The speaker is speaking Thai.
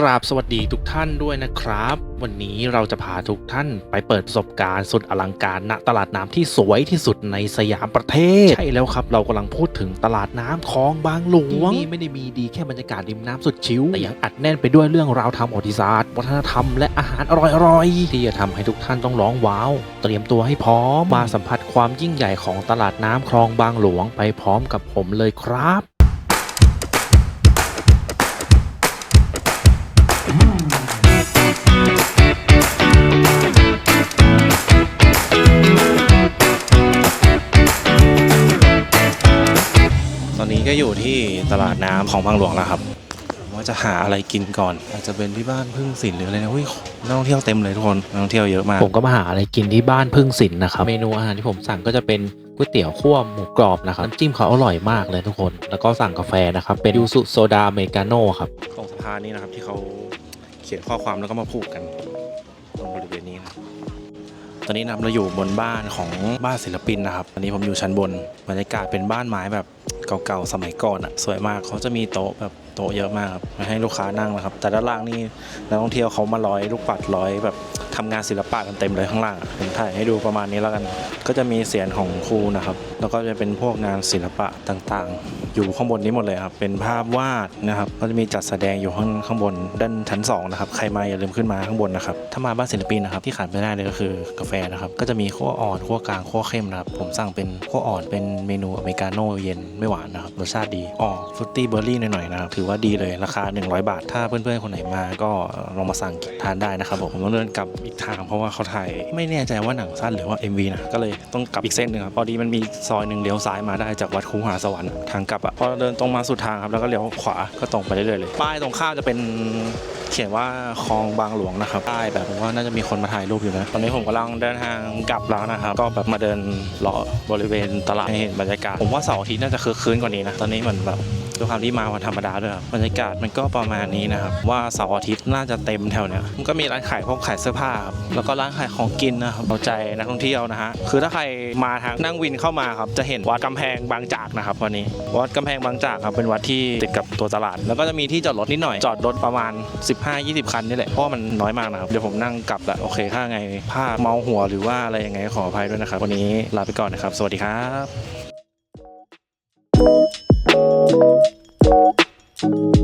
กราบสวัสดีทุกท่านด้วยนะครับ วันนี้เราจะพาทุกท่านไปเปิดประสบการณ์สุดอลังการณตลาดน้ำที่สวยที่สุดในสยามประเทศ ใช่แล้วครับ เรากำลังพูดถึงตลาดน้ำคลองบางหลวงที่นี่ไม่ได้มีดีแค่บรรยากาศริมน้ำสุดชิวแต่ยังอัดแน่นไปด้วยเรื่องราวทางประวัติศาสตร์วัฒนธรรมและอาหารอร่อยๆ ที่จะทำให้ทุกท่านต้องร้องว้าว เตรียมตัวให้พร้อมมาสัมผัสความยิ่งใหญ่ของตลาดน้ำคลองบางหลวงไปพร้อมกับผมเลยครับ ก็อยู่ที่ตลาดน้ำของบางหลวงแล้วครับผมว่าจะหาอะไรกินก่อน อาจจะเป็นที่บ้านพึ่งสินหรืออะไรนะอุ้ยนักท่องเที่ยวเต็มเลยทุกคนนักท่องเที่ยวเยอะมากผมก็มาหาอะไรกินที่บ้านพึ่งสินนะครับเมนูอาหารที่ผมสั่งก็จะเป็นก๋วยเตี๋ยวคั่วหมูกรอบนะครับน้ำจิ้มเขาอร่อยมากเลยทุกคน แล้วก็สั่งกาแฟนะครับเป็นยูสุโซดาอเมริกาโน่ครับของสะพานนี้นะครับที่เขาเขียนข้อความแล้วก็มาพูดกันตรงบริเวณนี้นะ ตอนนี้นะครับเราอยู่บนบ้านของบ้านศิลปินนะครับตอนนี้ผมอยู่ชั้นบนบรรยากาศเป็นบ้านไม้แบบเก่าๆสมัยก่อนอะสวยมากเขาจะมีโต๊ะแบบโต๊ะเยอะมากครับไม่ให้ลูกค้านั่งนะครับ แต่ด้านล่างนี่นักท่องเที่ยวเขามาร้อยลูกปัดร้อยแบบ ทำงานศิลปะกันเต็มเลยข้างล่างผมถ่ายให้ดูประมาณนี้แล้วกัน ก็จะมีเสียงของครูนะครับ แล้วก็จะเป็นพวกงานศิลปะต่างๆ อยู่ข้างบนนี้หมดเลยครับ เป็นภาพวาดนะครับ ก็จะมีจัดแสดงอยู่ข้างข้างบนด้านชั้นสองนะครับ ใครมาอย่าลืมขึ้นมาข้างบนนะครับ ถ้ามาบ้านศิลปินนะครับที่ขาดไม่ได้เลยก็คือกาแฟนะครับ ก็จะมีขั้วอ่อนขั้วกลางขั้วเข้มนะครับ ผมสั่งเป็นขั้วอ่อนเป็นเมนูอเมริกาโน่เย็นไม่หวานนะครับ รสชาติดีออฟรุตตี้เบอร์รี่หน่อยๆนะครับถือว่าดีเลยราคา 100 บาท ถ้าเพื่อนๆคนไหนมาก็ลองมาสั่งทานได้นะครับผมผมต้องเดินกลับอีกทาง เพราะว่าเขาถ่ายไม่แน่ใจว่าหนังสั้นหรือว่า MV นะก็เลยต้องกลับอีกเส้นหนึ่งครับพอดีมันมีซอยหนึ่งเลี้ยวซ้ายมาได้จากวัดคูหาสวรรค์ทางกลับอะพอเดินตรงมาสุดทางครับแล้วก็เลี้ยวขวาก็ตรงไปเรื่อยๆเลยป้ายตรงข้ามจะเป็นเขียนว่าคลองบางหลวงนะครับป้ายแบบผมว่าน่าจะมีคนมาถ่ายรูปอยู่นะ ตอนนี้ผมกำลังเดินทางกลับแล้วนะครับ ก็แบบมาเดินเลาะบริเวณตลาดให้เห็นบรรยากาศ ผมว่าเสาร์อาทิตย์น่าจะคึกคืนกว่านี้นะ ตอนนี้เหมือนแบบ ด้วยความที่มาวันธรรมดาด้วยบรรยากาศมันก็ประมาณนี้นะครับ ว่าเสาร์อาทิตย์น่าจะเต็มแถวเนี้ยมันก็มีร้านขายพวกขายเสื้อผ้าครับแล้วก็ร้านขายของกินนะครับเอาใจนักท่องเที่ยวนะฮะคือถ้าใครมาทางนั่งวินเข้ามาครับจะเห็นวัดกำแพงบางจากนะครับวันนี้วัดกำแพงบางจากครับเป็นวัดที่ติดกับตัวตลาด แล้วก็จะมีที่จอดรถนิดหน่อยจอดรถประมาณ 15-20 คันนี่แหละเพราะมันน้อยมากนะครับเดี๋ยวผมนั่งกลับละโอเคถ้าไงพลาเมาหัวหรือว่าอะไรยังไงขออภัยด้วยนะครับวันนี้ลาไปก่อนนะครับ สวัสดีครับ Música